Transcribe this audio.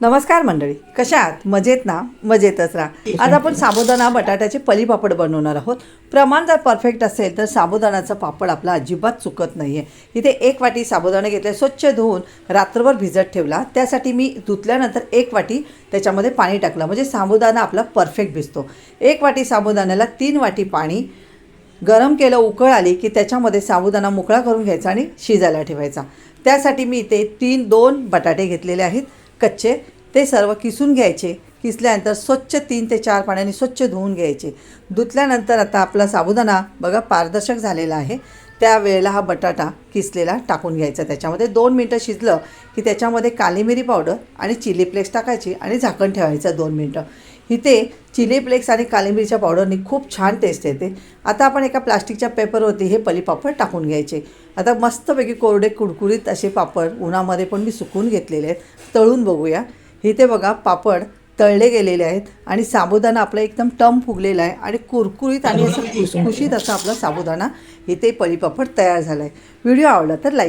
नमस्कार मंडळी कशा आहात? मजेत ना? मजेतच राहा. आज आपण साबुदाणा बटाट्याचे पलीपापड बनवणार आहोत. प्रमाण जर परफेक्ट असेल तर साबुदाण्याचा पापड आपला अजिबात चुकत नाही आहे इथे एक वाटी साबुदाणा घेतला स्वच्छ धुवून रात्रभर भिजत ठेवला. त्यासाठी मी धुतल्यानंतर एक वाटी त्याच्यामध्ये पाणी टाकलं. म्हणजे साबुदाणा आपला परफेक्ट भिजतो. एक वाटी साबुदाण्याला तीन वाटी पाणी गरम केलं उकळ आली की त्याच्यामध्ये साबुदाणा मोकळा करून घ्यायचा आणि शिजायला ठेवायचा. त्यासाठी मी इथे तीन दोन बटाटे घेतलेले आहेत. कच्चे ते सर्व किसून घ्यायचे. किसल्यानंतर स्वच्छ तीन ते चार पाण्याने स्वच्छ धुवून घ्यायचे. धुतल्यानंतर आता आपला साबुदाणा बघा पारदर्शक झालेला आहे. त्यावेळेला हा बटाटा किसलेला टाकून घ्यायचा. त्याच्यामध्ये दोन मिनटं शिजलं की त्याच्यामध्ये काली मिरी पावडर आणि चिली फ्लेक्स टाकायची आणि झाकण ठेवायचं दोन मिनटं. इथे चिली फ्लेक्स आणि काली मिरच्या पावडरनी खूप छान टेस्ट येते. आता आपण एका प्लास्टिकच्या पेपरवरती हे पलीपापड टाकून घ्यायचे. आता मस्तपैकी कोरडे कुरकुरीत असे पापड उन्हामध्ये पण मी सुकून घेतलेले आहेत. तळून बघूया. इथे बघा पापड तळले गेलेले आहेत आणि साबुदाणा आपला एकदम टम फुगलेला आहे आणि कुरकुरीत आणि असं खुसखुशीत असा आपला साबुदाणा इथे पलीपापड तयार झाला आहे व्हिडिओ आवडला तर लाईक